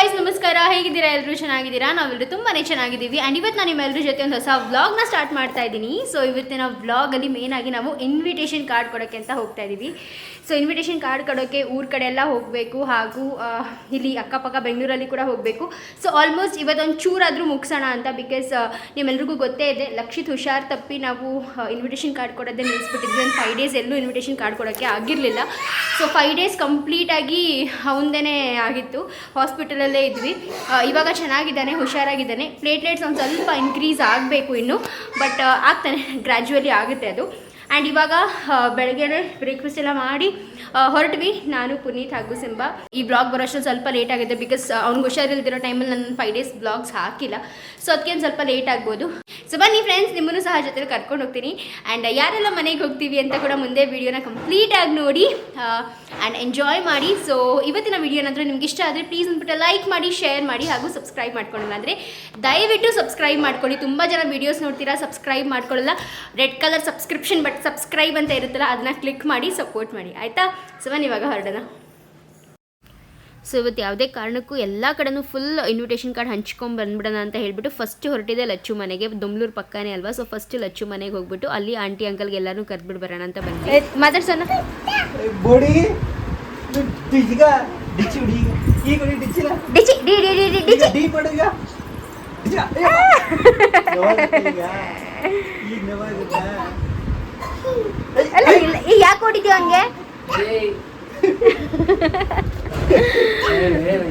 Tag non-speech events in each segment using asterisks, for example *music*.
Guys ನಮಸ್ಕಾರ. ಹೇಗಿದ್ದೀರಾ? ಎಲ್ಲರೂ ಚೆನ್ನಾಗಿದ್ದೀರಾ? ನಾವೆಲ್ಲರೂ ತುಂಬಾನೇ ಚೆನ್ನಾಗಿದ್ದೀವಿ. ಆ್ಯಂಡ್ ಇವತ್ತು ನಾನು ನಿಮ್ಮೆಲ್ಲರ ಜೊತೆ ಒಂದು ಹೊಸ ವ್ಲಾಗ್ನ ಸ್ಟಾರ್ಟ್ ಮಾಡ್ತಾ ಇದ್ದೀನಿ. ಸೊ ಇವತ್ತಿನ ಮೇನ್ ಆಗಿ ನಾವು ಇನ್ವಿಟೇಷನ್ ಕಾರ್ಡ್ ಕೊಡೋಕ್ಕೆ ಅಂತ ಹೋಗ್ತಾ ಇದ್ದೀವಿ ಸೊ ಇನ್ವಿಟೇಷನ್ ಕಾರ್ಡ್ ಕೊಡೋಕ್ಕೆ ಊರ ಕಡೆ ಎಲ್ಲ ಹೋಗಬೇಕು ಹಾಗೂ ಇಲ್ಲಿ ಅಕ್ಕಪಕ್ಕ ಬೆಂಗಳೂರಲ್ಲಿ ಕೂಡ ಹೋಗಬೇಕು. ಸೊ ಆಲ್ಮೋಸ್ಟ್ ಇವತ್ತೊಂದು ಚೂರಾದರೂ ಮುಗಿಸೋಣ ಅಂತ ಬಿಕಾಸ್ ನಿಮ್ಮೆಲ್ರಿಗೂ ಗೊತ್ತೇ ಇದೆ, ಲಕ್ಷಿತ್ ಹುಷಾರ್ ತಪ್ಪಿ ನಾವು ಇನ್ವಿಟೇಷನ್ ಕಾರ್ಡ್ ಕೊಡೋದೇ ನಿಲ್ಲಿಸ್ಬಿಟ್ಟಿದ್ವಿ ಒಂದು ಫೈವ್ ಡೇಸ್ ಎಲ್ಲೂ ಇನ್ವಿಟೇಷನ್ ಕಾರ್ಡ್ ಕೊಡೋಕ್ಕೆ ಆಗಿರಲಿಲ್ಲ. ಸೊ ಫೈವ್ ಡೇಸ್ ಕಂಪ್ಲೀಟಾಗಿ ಅವಂದೇ ಆಗಿತ್ತು. ಹಾಸ್ಪಿಟಲಲ್ಲೇ ಇದ್ವಿ. ಇವಾಗ ಚೆನ್ನಾಗಿದ್ದಾನೆ, ಹುಷಾರಾಗಿದ್ದಾನೆ. ಪ್ಲೇಟ್ಲೆಟ್ಸ್ ಒಂದು ಸ್ವಲ್ಪ ಇನ್ಕ್ರೀಸ್ ಆಗಬೇಕು ಇನ್ನು ಬಟ್ ಆಗ್ತಾನೆ ಗ್ರ್ಯಾಜುವಲಿ ಆಗುತ್ತೆ ಅದು. ಆ್ಯಂಡ್ ಇವಾಗ ಬೆಳಗ್ಗೆನೆ ಬ್ರೇಕ್ಫಾಸ್ಟ್ ಎಲ್ಲ ಮಾಡಿ ಹೊರಟ್ವಿ. ನಾನು, ಪುನೀತ್ ಹಾಗೂ ಸಿಂಬಾ. ಈ ಬ್ಲಾಗ್ ಬರೋಷ್ಟು ಸ್ವಲ್ಪ ಲೇಟ್ ಆಗಿದೆ ಬಿಕಾಸ್ ಅವ್ನಿಗೆ ಹುಷಾರಿಲ್ದಿರೋ ಟೈಮಲ್ಲಿ ನಾನು ಫೈವ್ ಡೇಸ್ ಬ್ಲಾಗ್ಸ್ ಹಾಕಿಲ್ಲ. ಸೊ ಅದಕ್ಕೆ ಸ್ವಲ್ಪ ಲೇಟ್ ಆಗ್ಬೋದು. ಸೊ ಬನ್ನಿ ಫ್ರೆಂಡ್ಸ್ ನಿಮ್ಮನ್ನು ಸಹ ಜೊತೆ ಕರ್ಕೊಂಡು ಹೋಗ್ತೀನಿ. ಆ್ಯಂಡ್ ಯಾರೆಲ್ಲ ಮನೆಗೆ ಹೋಗ್ತೀವಿ ಅಂತ ಕೂಡ ಮುಂದೆ ವಿಡಿಯೋನ ಕಂಪ್ಲೀಟಾಗಿ ನೋಡಿ ಆ್ಯಂಡ್ ಎಂಜಾಯ್ ಮಾಡಿ. ಸೊ ಇವತ್ತಿನ ವಿಡಿಯೋ ಏನಾದರೂ ನಿಮ್ಗೆ ಇಷ್ಟ ಆದರೆ ಪ್ಲೀಸ್ ಅಂದ್ಬಿಟ್ಟು ಲೈಕ್ ಮಾಡಿ ಶೇರ್ ಮಾಡಿ ಹಾಗೂ ಸಬ್ಸ್ಕ್ರೈಬ್ ಮಾಡ್ಕೊಂಡಿಲ್ಲ ಅಂದರೆ ದಯವಿಟ್ಟು ಸಬ್ಸ್ಕ್ರೈಬ್ ಮಾಡ್ಕೊಳ್ಳಿ. ತುಂಬ ಜನ ವೀಡಿಯೋಸ್ ನೋಡ್ತೀರಾ subscribe ಮಾಡ್ಕೊಳ್ಳಲ್ಲ. Red colour subscription but subscribe ಅಂತ ಇರುತ್ತಲ್ಲ, ಅದನ್ನ ಕ್ಲಿಕ್ ಮಾಡಿ ಸಪೋರ್ಟ್ ಮಾಡಿ. ಆಯಿತಾ? ಸೊ ಬನ್ನಿ ಇವಾಗ ಹೊರಡೋಣ. ಸೊ ಇವತ್ತು ಯಾವುದೇ ಕಾರಣಕ್ಕೂ ಎಲ್ಲ ಕಡೆನೂ ಫುಲ್ ಇನ್ವಿಟೇಷನ್ ಕಾರ್ಡ್ ಹಂಚ್ಕೊಂಡು ಬಂದ್ಬಿಡೋಣ ಅಂತ ಹೇಳಿಬಿಟ್ಟು ಫಸ್ಟ್ ಹೊರಟಿದೆ ಲಚ್ಚು ಮನೆಗೆ. ದೊಮ್ಲೂರು ಪಕ್ಕನೇ ಅಲ್ವಾ? ಸೊ ಫಸ್ಟ್ ಲಚ್ಚು ಮನೆಗೆ ಹೋಗ್ಬಿಟ್ಟು ಅಲ್ಲಿ ಆಂಟಿ ಅಂಕಲ್ಗೆ ಎಲ್ಲರೂ ಕರೆದ್ಬಿಟ್ಟು ಬರೋಣ ಅಂತ ಬಂದ್ವಿ. ಮಾತಾಡ್ಸೋಣ ಯಾಕೆ ಹೊಡಿತೀವಿ ಹಂಗೆ?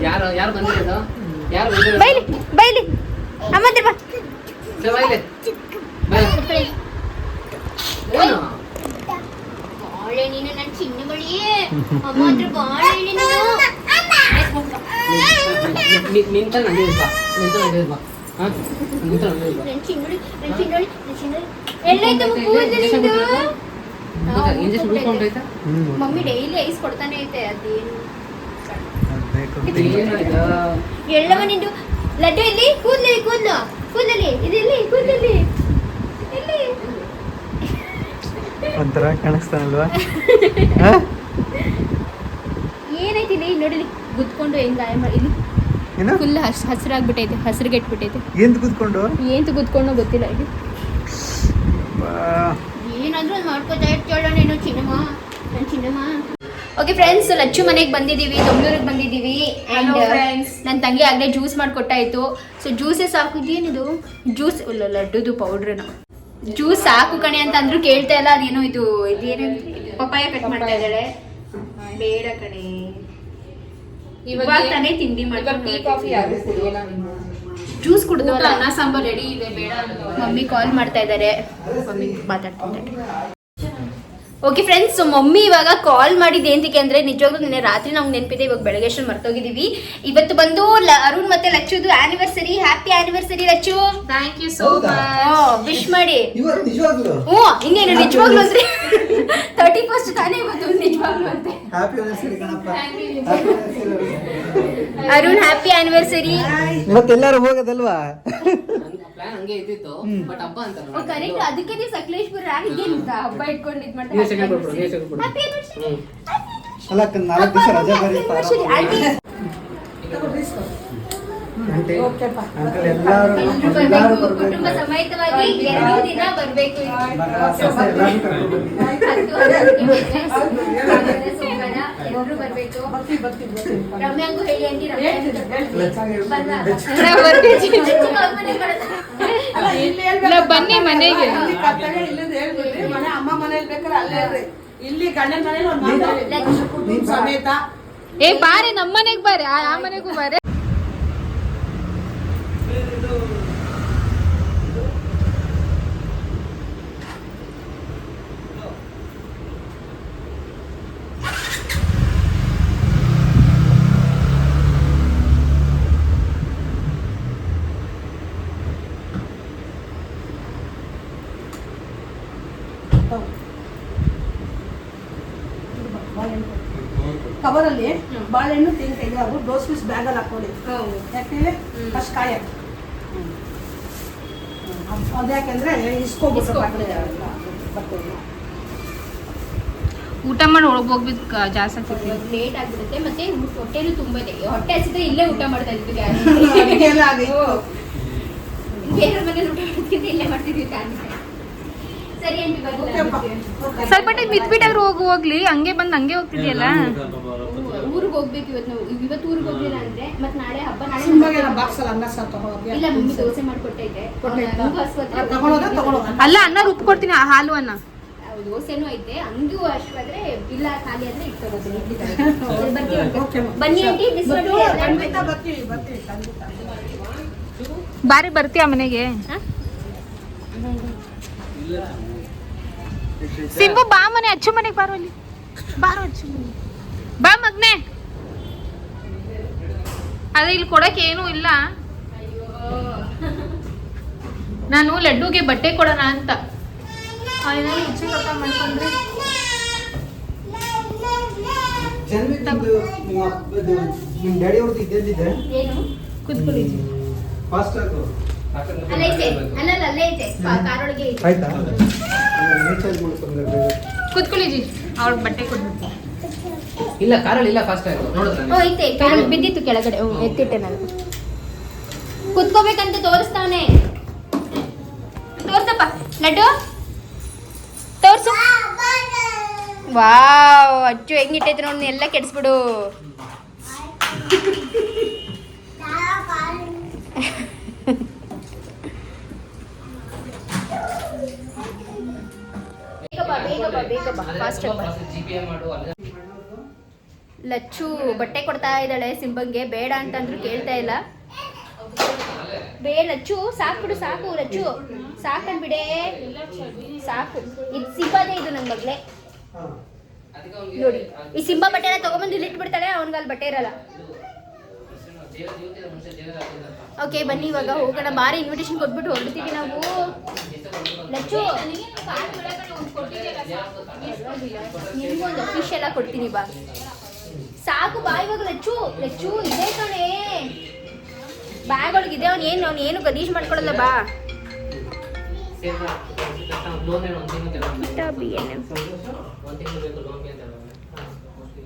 ಯಾರು ಯಾರು ಬಂದಿರೋದು ಯಾರು ಬೈಲಿ ಬೈಲಿ. ಅಮ್ಮ ಹತ್ರ ಬಾ ನೀನು ನನ್ನ ಚಿನ್ನ ಬಳಿ. ಅಮ್ಮ ಹತ್ರ ಬಾಳೆ ನೀನು. ನಿಂತ ಹಾ? ನನ್ನ ಚಿನ್ನಡಿ ನನ್ನ ಚಿನ್ನಡಿ ನನ್ನ ಎಲ್ಲೈತೆ ಮಮ್ಮಿ ಡೈಲಿ ಐಸ್ ಕೊಡ್ತಾನೆ ಐತೆ ಅದೇನು ಎಳ್ಳವ ನಿಂದು ಲಡ್ಡು ಇಲ್ಲಿ ಕೂದ್ಲಿ ಕೂದ್ಲು. ಕೂದಲಿ ಇದಿಲ್ಲಿ ಕೂದಲಿ ಇಲ್ಲಿ. ಒಂಥರ ಕಾಣಿಸ್ತಾನಲ್ವಾ? *laughs* ಏನೈತಿ ಇಲ್ಲಿ? ನೋಡಿಲಿ ಗುದ್ಕೊಂಡು ಹೆಂಗ್ ಗಾಯ ಮಾಡಿ ಇಲ್ಲಿ ಏನು? ಫುಲ್ ಹಸ್ ಹಸಿರಾಗ್ಬಿಟ್ಟೈತೆ ಹಸಿರುಗೆಟ್ಬಿಟ್ಟೈತೆ. ಏನ್ ಕೂತ್ಕೊಂಡು ಏನ್ ಗುದ್ಕೊಂಡು ಗೊತ್ತಿಲ್ಲ ಇಲ್ಲಿ. ಏನಾದ್ರೂ ಮಾಡ್ಕೋತಾ ಇರ್ತಾಳ ನೀನು ಚಿನ್ನಮ್ಮ ನನ್ನ ಚಿನ್ನಮ್ಮ. ಓಕೆ ಫ್ರೆಂಡ್ಸ್ ಲಚ್ಚು ಮನೆಗೆ ಬಂದಿದ್ದೀವಿ ದೊಂಗಳೂರಿಗೆ ಬಂದಿದ್ದೀವಿ ಆ್ಯಂಡ್ ನನ್ನ ತಂಗಿ ಆಗಲೇ ಜ್ಯೂಸ್ ಮಾಡಿಕೊಟ್ಟಾಯಿತು ಸೊ ಜ್ಯೂಸೇ ಸಾಕು ಇದೇನಿದು? ಜ್ಯೂಸ್ ಇಲ್ಲ ಲಡ್ಡುದು ಪೌಡ್ರನ ಜ್ಯೂಸ್ ಸಾಕು ಕಣೆ ಅಂತ ಅಂದ್ರೂ ಕೇಳ್ತಾ ಇಲ್ಲ ಅದೇನೋ ಇದು ಇದೇನು? ಪಪ್ಪಾಯ ಕಟ್ ಮಾಡ್ತಾ ಇದ್ದಾಳೆ. ಬೇಡ ಕಣೆ. ಇವಾಗ ತಾನೇ ತಿಂಡಿ ಟೀ ಕಾಫಿ ಜ್ಯೂಸ್ ಕುಡಿದು ಅನ್ನ ಸಾಂಬಾರ್ ರೆಡಿ ಇದೆ ಬೇಡ ಮಮ್ಮಿ ಕಾಲ್ ಮಾಡ್ತಾ ಇದ್ದಾರೆ ಮಮ್ಮಿ ಮಾತಾಡ್ತಿದ್ದಾರೆ. ಓಕೆ ಫ್ರೆಂಡ್ಸ್ ಸೊ ಮಮ್ಮಿ ಇವಾಗ ಕಾಲ್ ಮಾಡಿದ್ದು ಏನಕ್ಕೆ ಅಂದರೆ ನಿಜವಾಗ್ಲೂ ನಿನ್ನೆ ರಾತ್ರಿ ನಮ್ಗೆ ನೆನಪಿದೆ ಇವಾಗ ಬೆಳಗ್ಗೆ ಅಷ್ಟು ಮರ್ತೋಗಿದ್ದೀವಿ ಇವತ್ತು ಬಂದು ಲ- ಅರುಣ್ ಮತ್ತೆ ಲಚ್ಚುದು anniversary happy anniversary Lacchu. Thank you so? Much wish ಮಾಡಿ. ಹ್ಞೂ ಇನ್ನೇನು ನಿಜವಾಗ್ಲೂ ಅಂದ್ರೆ ತರ್ಟಿ ಫಸ್ಟ್ *laughs* ತಾನೇ ಇವತ್ತು ನಿಜವಾಗ್ಲೂ ಅಂತೆ. ಹ್ಯಾಪಿ ಆನಿವರ್ಸರಿ ಕಣಪ್ಪ. ಅರುಣ್ ಹ್ಯಾಪಿ ಆನಿವರ್ಸರಿ ಮತ್ತೆಲ್ಲರೂ ಹೋಗೋದಲ್ವಾ? ಪ್ಲಾನ್ ಹಂಗೆ ಇದ್ದಿತ್ತು ಬಟ್ ಹಬ್ಬ ಅಂತ ಕರೆಕ್ಟ್ ಅದಕ್ಕೆ ನೀವು ಸಕಲೇಶ್ಪುರ ಹಬ್ಬ ಇಟ್ಕೊಂಡು ಇದು ಆನಿವರ್ಸರಿ ಅಲ್ಲ ನಾಲ್ಕು ದಿವಸ ರಜಾ ಬರೀ ಆಂಟಿ ಅಂಕಲ್ ಎಲ್ಲಾರು ಎಲ್ಲಾರು ಬರ್ಬೇಕು ಕುಟುಂಬ ಬರ್ಬೇಕು ಸಮೇತವಾಗಿ ಎರಡು ದಿನ ಬರ್ಬೇಕು ಎಲ್ಲಾರು ಕರ್ಕೊಂಡು ಬನ್ನಿ. ಎಲ್ಲರೂ ಬರ್ಬೇಕು ರಮ್ಯಾಂಗೂ ಹೇಳಿ ಅಂಟಿ ರಮ್ಯಾ ಇಲ್ಲ, ಬನ್ನಿ ಮನೆಗೆ ಮನೆ ಅಮ್ಮ ಮನೇಲಿ ಬೇಕಾದ್ರೆ ಅಲ್ಲೇ ಇಲ್ಲಿ ಗಂಡನ ಮನೇಲಿ ಒಂದ್ ಸಮೇತ ಏ ಬಾರೆ ನಮ್ಮ ಮನೆಗೆ ಬಾರೆ ಆ ಆ ಮನೆಗೂ ಬಾರೆ ಕವರಲ್ಲಿ ಬಾಳೆಹಣ್ಣು ತೆಂಗಿನಕಾಯಿ ಅದು ಡೋಸ್ ಪೀಸ್ ಬ್ಯಾಗಲ್ಲಿ ಹಾಕೊಳ್ಳಿ ಯಾಕೆ ಫಸ್ಟ್ ಕಾಯಿ. ಹಾಕಿ ಅದ್ಯಾಕೆಂದ್ರೆ ಯಾಕೆಂದ್ರೆ ಊಟ ಮಾಡಿ ಒಳಗೆ ಹೋಗ್ಬೇಕು ಕ- ಜಾಸ್ತಿ ಲೇಟ್ ಆಗ್ಬಿಡುತ್ತೆ. ಮತ್ತೆ ಹೊಟ್ಟೆನೂ ತುಂಬ ಇದೆ ಹೊಟ್ಟೆ ಹಚ್ಚಿದ್ರೆ ಇಲ್ಲೇ ಊಟ ಮಾಡ್ತಾ ಇದ್ವಿ. *laughs* ಬೇರೆ ಮನೇಲಿ ಊಟ ಮಾಡೋದಕ್ಕಿಂತ ಇಲ್ಲೇ ಮಾಡ್ತಿದ್ವಿ ಸರಿ ಟೈಮ್. ಸ್ವಲ್ಪ ಮಿತ್ಬಿಟ್ಟಾದ್ರು ಹೋಗು ಹೋಗ್ಲಿ. ಹಂಗೆ ಬಂದು ಹಂಗೆ ಹೋಗ್ತಿದ್ಯಲ್ಲ? ಊರಿಗೆ ಹೋಗ್ಬೇಕು ಇವತ್ತು ನಾವು. ಇವತ್ತು ಊರಿಗೆ ಹೋಗ್ಲಿಲ್ಲ ಅಂದ್ರೆ ಮತ್ತೆ ನಾಳೆ ಹಬ್ಬ ನಾಳೆ ಸಿಂಬಗೆ ನಮ್ಮ ಬಾಕ್ಸ್ ಅಲ್ಲಿ ಅನ್ನ ಸಾರು ತಗೊಳೋಕೆ ಇಲ್ಲ ಮಮ್ಮಿ ದೋಸೆ ಅಲ್ಲ ಅನ್ನ ರುಬ್ಬಿ ಕೊಡ್ತೀನಿ ಆ ಹಾಲು ಅನ್ನ. ದೋಸೆನೂ ಐತೆ. ಹಂಗೂ ಅಷ್ಟಾದ್ರೆ ಇಲ್ಲ ಖಾಲಿ ಆದ್ರೆ. *laughs* ಬನ್ನಿ ಆಂಟಿ ಬಾರಿ ಬರ್ತೀಯ ಮನೆಗೆ? ಸಿಂಬು ಬಾ ಮನೆ ಅಚ್ಚು ಮನೆಗೆ ಬಾರೋ ಅಲ್ಲಿ. ಬಾರೋ ಅಚ್ಚು ಮನೆ ಬಾ ಮಗ್ನೆ. ಅದೇ ಇಲ್ಲಿ ಕೊಡಕ್ಕೆ ಏನೂ ಇಲ್ಲ. ನಾನು ಲಡ್ಡುಗೆ ಬಟ್ಟೆ ಕೊಡೋಣ ಅಂತ. ಮಾಡ್ಕೊಂಡ್ರೆ? ಕುತ್ಕೊಳ್ಳಿ. ಫಾಸ್ಟ್ ಆಗು ಅಲ್ಲೇ ಐತೆ ಅಲ್ಲ ಅಲ್ಲ, ಪಾ- ಕಾರೊಳಗೆ ಇದೆ. ಆಯ್ತಾ? ರೀಚಾರ್ಜ್ ಮಾಡ್ಕೊಂಡ್ರೆ ಕುತ್ಕೊಳ್ಳಿ ಜಿ. ಅವ್ಳಿಗೆ ಬಟ್ಟೆ ಕೊಡ್ಬೇಕು. ಇಲ್ಲ ಕಾರಲ್ಲಿ ಇಲ್ಲ ಫಾಸ್ಟ್ ಆಯ್ತು ನೋಡಿದ್ರೆ ಓ ಐತೆ ಬಿದ್ದಿತ್ತು ಕೆಳಗಡೆ. ಎತ್ತಿಟ್ಟೆ ನಾನು. ಕುತ್ಕೋಬೇಕಂತ ತೋರಿಸ್ತಾನೆ. ತೋರ್ಸಪ್ಪ. ಲಡ್ಡು? ತೋರ್ಸು. ವಾವ್ ಅಚ್ಚು ಹೆಂಗಿಟ್ಟೈತೆ ನೋಡಿ ಎಲ್ಲ ಕೆಡಿಸ್ಬಿಡು. ಬಾ *laughs* *laughs* ಲಚ್ಚು ಬಟ್ಟೆ ಕೊಡ್ತಾ ಇದ್ದಾಳೆ ಸಿಂಬಂಗೆ, ಬೇಡ ಅಂತಂದ್ರು ಕೇಳ್ತಾ ಇಲ್ಲ. ಬೇ ಲಚ್ಚು, ಸಾಕು ಬಿಡು, ಸಾಕು ಲಚ್ಚು. ಸಾಕನ್ಬಿಡೆ ಸಾಕು. ಇದು ಸಿಂಬಾನೇ ಇದು ನನ್ನ ಮಗ್ಲೆ ನೋಡಿ, ಈ ಸಿಂಬಾ ಬಟ್ಟೆ ಎಲ್ಲ ತಗೊಂಬಂದು ಇಲ್ಲಿ ಇಟ್ಬಿಡ್ತಾಳೆ ಬಟ್ಟೆ ಇರಲ್ಲ. ಓಕೆ ಬನ್ನಿ ಇವಾಗ. ಹೋಗೋಣ. ಬಾರಿ ಇನ್ವಿಟೇಷನ್ ಕೊಟ್ಬಿಟ್ಟು ಹೊರಡ್ತೀವಿ ನಾವು. ಲಚ್ಚು. ನಿಮ್ಗೊಂದು ಫಿಶ್ ಎಲ್ಲ ಕೊಡ್ತೀನಿ ಬಾ. ಸಾಕು ಬಾ ಇವಾಗ ಲಚ್ಚು. ಲಚ್ಚು ಇದೆ ಕಣೆ. ಬ್ಯಾಗ್ ಒಳಗಿದೆ ಅವ್ನು ಏನು ಅವ್ನು ಏನು ಗದೀಶ್ ಮಾಡ್ಕೊಳಲ್ಲ ಬಾ. ಬಿ ಎನ್ ಎಂ ಒಂದು ತಿಂಗಳು ಬೇಕು ಲೋನ್ಗೆ ಅಂತ ಹೇಳೋದು. ಹಾ, mostly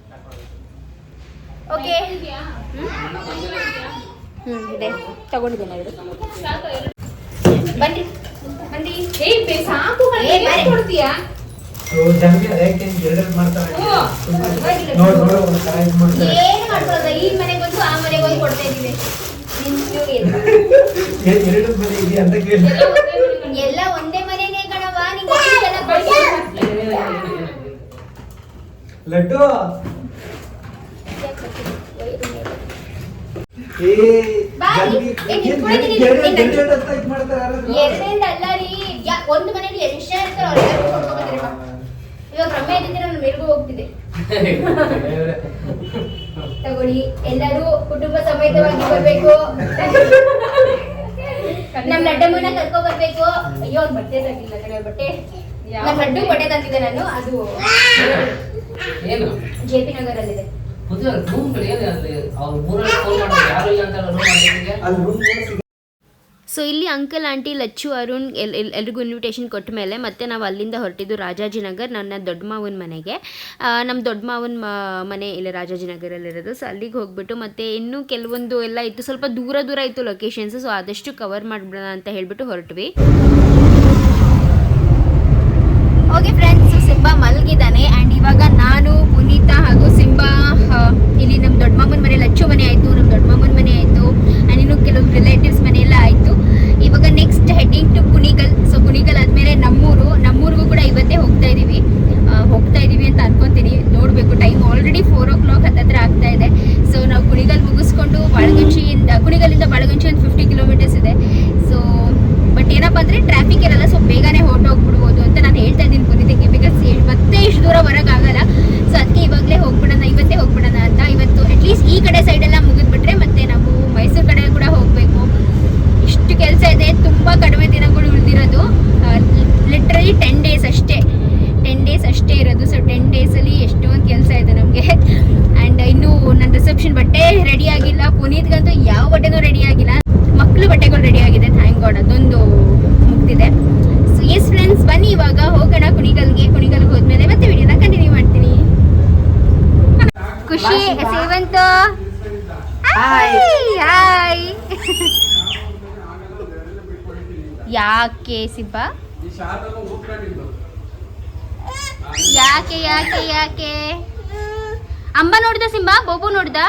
start ಮಾಡೋದು. ಓಕೆ ಹ್ಞೂ ಇದೆ. ತಗೊಂಡಿದ್ದೇನೆ ಎರಡು. ಬನ್ನಿ. ಬನ್ನಿ. ಏ ಸಾಕು. ಕೊಡ್ತೀಯಾ? ಏನು ಮಾಡ್ಕೊಳ್ಳೋದ? ಈ ಮನೆಗೆ ಬಂದು ಆ ಮನೆಗೆ ಹೋಗಿ ಕೊಡ್ತಾ ಎಲ್ಲ. ಒಂದೇ ಮನೆನೇ ಕಣವಾ ನಿಂಗೆ ಲಡ್ಡು ಏ ಬಾ, ಜನ್ಗೆ ಏ, ಏನ್ ನಿಂತ್ಕೊಂಡಿದ್ದೀನಿ, ಎರಡು- ನಿಂತ್ಕೊಂಡಿದ್ದೀನಿ. ಎರಡೆರಡು ಅಂತ ಇದು ಮಾಡ್ತಾರೆ ಯಾರಾದ್ರು? ಎರಡರಿಂದ ಅಲ್ಲ ರೀ. ಯಾ ಒಂದು ಮನೇಲಿ ಎಷ್ಟು ಜನ ಇರ್ತಾರೋ ಅವ್ರೆಲ್ಲರೂ ಕೊಡ್ಕೊಂಡ್ಬಂದಿರಿ ಬಾ. ಇವಾಗ ರಮ್ಯ ಇದ್ದಿದ್ರೆ ನಾನು ಮೇಲ್ಗೂ ಹೋಗ್ತಿದೆ ತಗೊಳ್ಳಿ ಎಲ್ಲರೂ ಕುಟುಂಬ ಸಮೇತವಾಗಿ ಬರ್ಬೇಕು. ನಮ್ ಲಡ್ಡಮ್ಮನ ಕರ್ಕೊ ಬರ್ಬೇಕು. ಅಯ್ಯೋ ಅವ್ನ್ ಬಟ್ಟೆ ತಂದಿಲ್ಲ ಕಡೆ ಬಟ್ಟೆ. ನಮ್ ಲಡ್ಡು ಬಟ್ಟೆ ತಂದಿದ್ದೆ ನಾನು ಅದು ಏನು? ಜೆ ಪಿ ನಗರಲ್ಲಿದೆ. ಮದುವೆ ರೂಮ್ ಏನು ಅಲ್ಲಿ ಅವ್ರು ಮೂರಲ್ಲಿ ಫೋನ್ ಮಾಡಿದ್ರೆ ಯಾರು ಇಲ್ಲ ಅಂತ ರೂಮ್ ಮಾಡಿದ್ರೆ ಅಲ್ಲಿ room ಸೊ ಇಲ್ಲಿ ಅಂಕಲ್ ಆಂಟಿ ಲಚ್ಚು ಅರುಣ್ ಎಲ್ ಎಲ್- ಎಲ್ರಿಗೂ ಇನ್ವಿಟೇಷನ್ ಕೊಟ್ಟ ಮೇಲೆ ಮತ್ತೆ ನಾವು ಅಲ್ಲಿಂದ ಹೊರಟಿದ್ದು ರಾಜಾಜಿನಗರ್ ನನ್ನ ದೊಡ್ಡ ಮಾವನ ಮನೆಗೆ. ನಮ್ಮ ದೊಡ್ಡ ಮಾವನ ಮನೆ ಇಲ್ಲಿ ರಾಜಾಜಿನಗರಲ್ಲಿರೋದು ಸೊ ಅಲ್ಲಿಗೆ ಹೋಗ್ಬಿಟ್ಟು ಮತ್ತೆ ಇನ್ನೂ ಕೆಲವೊಂದು ಎಲ್ಲ ಇತ್ತು. ಸ್ವಲ್ಪ ದೂರ ದೂರ ಇತ್ತು ಲೊಕೇಶನ್ಸ್ ಸೊ ಆದಷ್ಟು ಕವರ್ ಮಾಡಿಬಿಡೋಣ ಅಂತ ಹೇಳಿಬಿಟ್ಟು ಹೊರಟ್ವಿ ಓಕೆ ಫ್ರೆಂಡ್ಸ್ ಸಿಂಬಾ ಮಲಗಿದ್ದಾನೆ ಆ್ಯಂಡ್ ಇವಾಗ ನಾನು ಪುನೀತಾ ಹಾಗೂ ಸಿಂಬಾ ಆ, ಇಲ್ಲಿ ನಮ್ಮ ದೊಡ್ಡ ಮಾಮನ ಮನೆ ಲಚ್ಚು ಮನೆ ಆಯಿತು ನಮ್ಮ ದೊಡ್ಡ ಮಾಮನ ಮನೆ ಆಯಿತು ಆ್ಯಂಡ್ ಇನ್ನು ಕೆಲವು ರಿಲೇಟಿವ್ಸ್ ಮನೆ ಎಲ್ಲ ಆಯಿತು ಇವಾಗ next heading to Kunigal so Kunigal ಆದಮೇಲೆ ನಮ್ಮೂರು ನಮ್ಮೂರಿಗೂ ಕೂಡ ಇವತ್ತೇ ಹೋಗ್ತಾ ಇದ್ದೀವಿ ಆ, ಹೋಗ್ತಾ ಇದ್ದೀವಿ ಅಂತ ಅನ್ಕೊಂತೀನಿ ನೋಡಬೇಕು time already four o'clock ಹತ್ತತ್ರ ಆಗ್ತಾ ಇದೆ ಸೊ ನಾವು ಕುಣಿಗಲ್ ಮುಗಿಸ್ಕೊಂಡು ಬಾಳಗಂಚಿಯಿಂದ ಕುಣಿಗಲ್ಲಿಂದ ಬಾಳಗಂಚಿ ಒಂದು ಫಿಫ್ಟಿ ಕಿಲೋಮೀಟರ್ಸ್ ಇದೆ ಸೊ ಬಟ್ ಏನಪ್ಪ ಅಂದರೆ ಟ್ರಾಫಿಕ್ ಇರಲ್ಲ ಸೊ ಬೇಗನೆ ಹೊರಟೋಗ್ಬಿಡ್ಬೋದು ಅಂತ ನಾನು ಹೇಳ್ತಾ ಇದ್ದೀನಿ ಪುನೀತಿಗೆ ಬಿಕಾಸ್ ಮತ್ತೆ ಇಷ್ಟು ದೂರ ಹೊರಗಾಗಲ್ಲ ಸೊ ಅದಕ್ಕೆ ಇವಾಗಲೇ ಹೋಗ್ಬಿಡೋಣ ಇವತ್ತೇ ಹೋಗ್ಬಿಡೋಣ ಅಂತ ಇವತ್ತು ಅಟ್ಲೀಸ್ಟ್ ಈ ಕಡೆ ಸೈಡೆಲ್ಲ ಮುಗಿದ್ಬಿಟ್ರೆ ಮತ್ತೆ ನಾವು ಮೈಸೂರು ಕಡೆ ಕೂಡ ಹೋಗಬೇಕು ಇಷ್ಟು ಕೆಲಸ ಇದೆ ತುಂಬ ಕಡಿಮೆ ದಿನಗಳು ಉಳಿದಿರೋದು ಲಿಟ್ರಲಿ ಟೆನ್ ಡೇಸ್ ಅಷ್ಟೇ ಟೆನ್ ಡೇಸ್ ಅಷ್ಟೇ ಇರೋದು ಸೊ ಟೆನ್ ಡೇಸಲ್ಲಿ ಎಷ್ಟೊಂದು ಕೆಲಸ ಇದೆ ನಮಗೆ ಆ್ಯಂಡ್ ಇನ್ನೂ ನನ್ನ ರಿಸೆಪ್ಷನ್ ಬಟ್ಟೆ ರೆಡಿ ಆಗಿಲ್ಲ ಪುನೀತ್ಗಂತೂ ಯಾವ ಬಟ್ಟೆನೂ ರೆಡಿ ಆಗಿಲ್ಲ ಮಕ್ಕಳು ಬಟ್ಟೆಗಳು ರೆಡಿ ಆಗಿದೆ ಥ್ಯಾಂಕ್ ಗಾಡ್ ಅದೊಂದು ಮುಗ್ದಿದೆ ಸೊ ಎಸ್ ಫ್ರೆಂಡ್ಸ್ ಬನ್ನಿ ಇವಾಗ ಹೋಗೋಣ ಕುಣಿಗಲ್ಗೆ ಕುಣಿಗಲ್ಗೆ ಹೋದ್ಮೇಲೆ ಮತ್ತೆ ವಿಡಿಯೋನ ಕಂಟಿನ್ಯೂ ಖುಷಿ ಬಾ ಶಿವ. ಸೇವಂತ ಹಾಯ್. ಯಾಕೆ ಸಿಬ್ಬ? ಯಾಕೆ ಯಾಕೆ ಯಾಕೆ? ಅಂಬ ನೋಡ್ದ ಸಿಂಬ? ಬೋಬು ನೋಡ್ದ?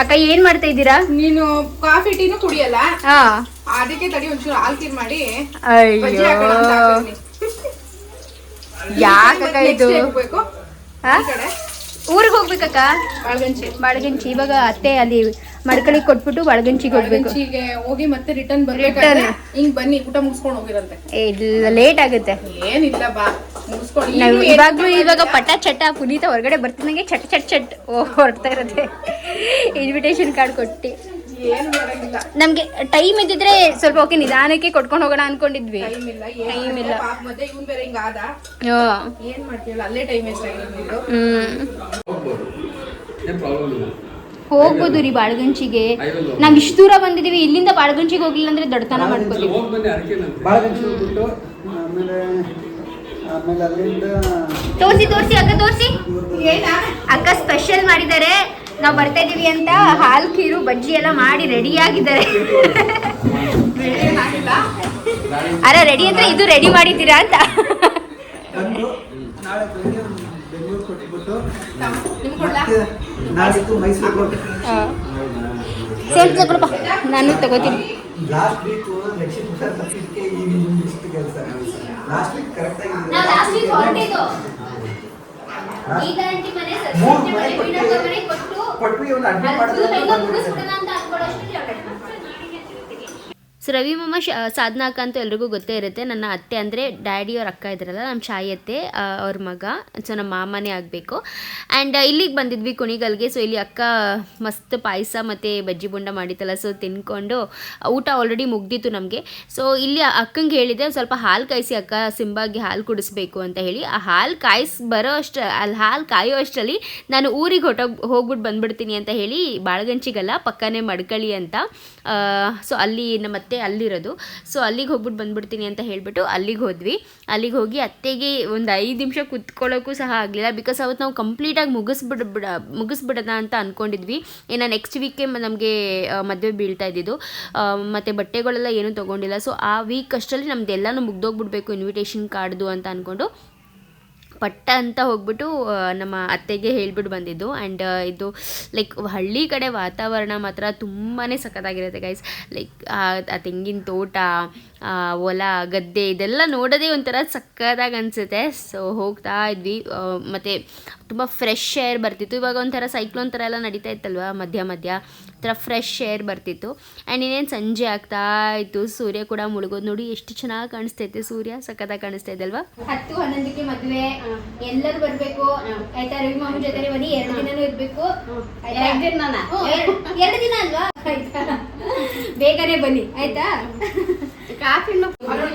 ಅಕ್ಕ ಏನ್ ಮಾಡ್ತಾ ಇದ್ದೀರಾ? ನೀನು ಕಾಫಿ ಟೀನು ಕುಡಿಯಲ್ಲ? ಹಾ. ಅದಕ್ಕೆ ತಡಿ ಒಂಚೂರು ಹಾಲ್ ತೀರ್ ಮಾಡಿ. ಅಯ್ಯೋ. ಯಾಕಕ್ಕ ಇದು? ಊರಿಗೆ ಹೋಗ್ಬೇಕಕ್ಕ? ಬಾಳ್ಗಂಚಿ. ಬಾಳಗಂಚಿ. ಇವಾಗ ಅತ್ತೆ ಅಲ್ಲಿ ಮಡ್ಕಳಿಗೆ ಕೊಟ್ಬಿಟ್ಟು ಬಾಳಗಂಚಿ ಕೊಡ್ಬೇಕು ಹೋಗಿ ಮತ್ತೆ ರಿಟರ್ನ್ ಬರ್ಬೇಕಾದ್ರೆ. ಹಿಂಗ್ ಬನ್ನಿ ಊಟ ಮುಗಿಸ್ಕೊಂಡು ಹೋಗಿರಂತೆ. ಇಲ್ಲ ಲೇಟ್ ಆಗುತ್ತೆ. ಏನಿಲ್ಲ ಬಾ ನಾವು ಇವಾಗ್ಲೂ ಇವಾಗ ಪಟ ಚಟ ಪುನೀತ ಹೊರಗಡೆ ಬರ್ತಿದ್ದಂಗೆ ಚಟ್ ಚಟ್ ಚಟ್ ಹೊರಡ್ತಾ ಇರುತ್ತೆ. ಇನ್ವಿಟೇಷನ್ ಕಾರ್ಡ್ ಕೊಟ್ಟು. ನಮ್ಗೆ ಟೈಮ್ ಇದ್ದಿದ್ರೆ ಸ್ವಲ್ಪ ಓಕೆ ನಿಧಾನಕ್ಕೆ ಕೊಟ್ಕೊಂಡು ಹೋಗೋಣ ಅನ್ಕೊಂಡಿದ್ವಿ. ಟೈಮ್ ಇಲ್ಲ ಹೋಗ್ಬೋದು ಏನು ಪ್ರಾಬ್ಲಮ್ ಇಲ್ಲ. ಹೋಗ್ಬೋದು ರೀ ಬಾಳಗಂಚಿಗೆ. ನಾವ್ ಇಷ್ಟು ದೂರ ಬಂದಿದೀವಿ ಇಲ್ಲಿಂದ ಬಾಳಗಂಚಿಗೆ ಹೋಗ್ಲಿಲ್ಲ ಅಂದ್ರೆ ದೊಡ್ಡತನ ಅಲ್ಲಿಂದ ತೋರ್ಸಿ ತೋರ್ಸಿ ಅಕ್ಕ ತೋರ್ಸಿ. ಅಕ್ಕ ಸ್ಪೆಷಲ್ ಮಾಡಿದ್ದಾರೆ. ನಾವು ಬರ್ತಾ ಇದೀವಿ ಅಂತ ಹಾಲ್ ಕೀರು ಬಜ್ಜಿ ಎಲ್ಲ ಮಾಡಿ ರೆಡಿ ಆಗಿದ್ದಾರೆ. ಅರ ರೆಡಿ ಅಂದ್ರೆ ಇದು ರೆಡಿ ಮಾಡಿದ್ದೀರಾ ಅಂತ. ನಾನು ತಗೋತೀನಿ. ಲಾಸ್ಟ್ ಕೊಟ್ವಿ ಒಂದು ಅಡ್ಮಿಟ್ ಮಾಡಿದ್ರೆ ಸೊ ರವಿ ಮಾಮ ಶ ಸಾಧನಾ ಅಕ್ಕ ಅಂತೂ ಎಲ್ರಿಗೂ ಗೊತ್ತೇ ಇರುತ್ತೆ. ನನ್ನ ಅತ್ತೆ ಅಂದರೆ ಡ್ಯಾಡಿ ಅವ್ರ ಅಕ್ಕ ಇದ್ರಲ್ಲ, ನಮ್ಮ ಶಾಯಿ ಅತ್ತೆ ಅವ್ರ ಮಗ. ಸೊ ನಮ್ಮ ಮಾಮನೇ ಆಗಬೇಕು. ಆ್ಯಂಡ್ ಇಲ್ಲಿಗೆ ಬಂದಿದ್ವಿ ಕುಣಿಗಲ್ಗೆ. ಸೊ ಇಲ್ಲಿ ಅಕ್ಕ ಮಸ್ತ್ ಪಾಯಸ ಮತ್ತು ಬಜ್ಜಿ ಬುಂಡ ಮಾಡಿತ್ತಲ್ಲ. ಸೊ ತಿನ್ಕೊಂಡು ಊಟ ಆಲ್ರೆಡಿ ಮುಗ್ದಿತ್ತು ನಮಗೆ. ಸೊ ಇಲ್ಲಿ ಅಕ್ಕಂಗೆ ಹೇಳಿದೆ ಸ್ವಲ್ಪ ಹಾಲು ಕಾಯಿಸಿ ಅಕ್ಕ ಸಿಂಬಾಗಿ ಹಾಲು ಕುಡಿಸ್ಬೇಕು ಅಂತ ಹೇಳಿ. ಆ ಹಾಲು ಕಾಯಿಸಿ ಬರೋ ಅಷ್ಟು ಅಲ್ಲಿ ಹಾಲು ಕಾಯೋ ಅಷ್ಟರಲ್ಲಿ ನಾನು ಊರಿಗೆ ಹೊಟ್ಟೋಗಿ ಹೋಗ್ಬಿಟ್ಟು ಬಂದ್ಬಿಡ್ತೀನಿ ಅಂತ ಹೇಳಿ, ಬಾಳಗಂಚಿಗಲ್ಲ, ಪಕ್ಕನೇ ಮಡ್ಕಳಿ ಅಂತ ಸೊ ಅಲ್ಲಿ ನಮ್ಮ ಅಲ್ಲಿರೋದು. ಸೊ ಅಲ್ಲಿಗೆ ಹೋಗ್ಬಿಟ್ಟು ಬಂದ್ಬಿಡ್ತೀನಿ ಅಂತ ಹೇಳಿಬಿಟ್ಟು ಅಲ್ಲಿಗೆ ಹೋದ್ವಿ. ಅಲ್ಲಿಗೆ ಹೋಗಿ ಅತ್ತೆಗೆ ಒಂದು ಐದು ನಿಮಿಷ ಕುತ್ಕೊಳ್ಳೋಕ್ಕೂ ಸಹ ಆಗಲಿಲ್ಲ ಬಿಕಾಸ್ ಅವತ್ತು ನಾವು ಕಂಪ್ಲೀಟಾಗಿ ಮುಗಿಸ್ಬಿಡ್ ಬಿಡ, ಮುಗಿಸ್ಬಿಡೋಣ ಅಂತ ಅಂದ್ಕೊಂಡಿದ್ವಿ ಇನ್ನು ನೆಕ್ಸ್ಟ್ ವೀಕೆ ನಮಗೆ ಮದುವೆ ಬೀಳ್ತಾ ಇದ್ದಿದ್ದು. ಮತ್ತು ಬಟ್ಟೆಗಳೆಲ್ಲ ಏನೂ ತೊಗೊಂಡಿಲ್ಲ. ಸೊ ಆ ವೀಕ್ ಅಷ್ಟರಲ್ಲಿ ನಮ್ದೆಲ್ಲನೂ ಮುಗ್ದೋಗ್ಬಿಡ್ಬೇಕು ಇನ್ವಿಟೇಷನ್ ಕಾರ್ಡ್ದು ಅಂತ ಅಂದ್ಕೊಂಡು ಪಟ್ಟ ಅಂತ ಹೋಗ್ಬಿಟ್ಟು ನಮ್ಮ ಅತ್ತೆಗೆ ಹೇಳ್ಬಿಟ್ಟು ಬಂದಿದ್ದು. ಆ್ಯಂಡ್ ಇದು ಲೈಕ್ ಹಳ್ಳಿ ಕಡೆ ವಾತಾವರಣ ಮಾತ್ರ ತುಂಬಾ ಸಖತ್ತಾಗಿರುತ್ತೆ ಗೈಸ್ ಲೈಕ್ ಆ ತೆಂಗಿನ ತೋಟ ಹೊಲ, ಗದ್ದೆ, ಇದೆಲ್ಲ ನೋಡೋದೇ ಒಂಥರ ಸಕ್ಕತ್ತಾಗಿ ಅನಿಸುತ್ತೆ. ಸೊ ಹೋಗ್ತಾ ಇದ್ವಿ. ಮತ್ತು ತುಂಬ ಫ್ರೆಶ್ ಏರ್ ಬರ್ತಿತ್ತು. ಇವಾಗ ಒಂಥರ ಸೈಕ್ಲೋನ್ ಥರ ಎಲ್ಲ ನಡೀತಾ ಇತ್ತಲ್ವ? ಮಧ್ಯ ಮಧ್ಯ. ಒಂಥರ ಫ್ರೆಶ್ ಏರ್ ಬರ್ತಿತ್ತು. ಆ್ಯಂಡ್ ಇನ್ನೇನು ಸಂಜೆ ಆಗ್ತಾ ಇತ್ತು. ಸೂರ್ಯ ಕೂಡ ಮುಳುಗೋದು ನೋಡಿ ಎಷ್ಟು ಚೆನ್ನಾಗಿ ಕಾಣಿಸ್ತೈತೆ ಸೂರ್ಯ ಸಖತ್ತಾಗಿ ಕಾಣಿಸ್ತಾ ಇದೆ ಅಲ್ವಾ? ಹತ್ತು ಹನ್ನೊಂದಕ್ಕೆ ಮದುವೆ. ಎಲ್ಲರೂ ಬರಬೇಕು. ಆಯ್ತಾ? ರವಿ ಮಾಮ ಜೊತೆ ಬನ್ನಿ. ಎರಡು ದಿನನೂ ಇರಬೇಕು. ಎರಡು ದಿನ ಅಲ್ವಾ? ಆಯ್ತಾ? ಬೇಗನೆ ಬನ್ನಿ. ಆಯ್ತಾ? ತಗೊಳ್ಳಿ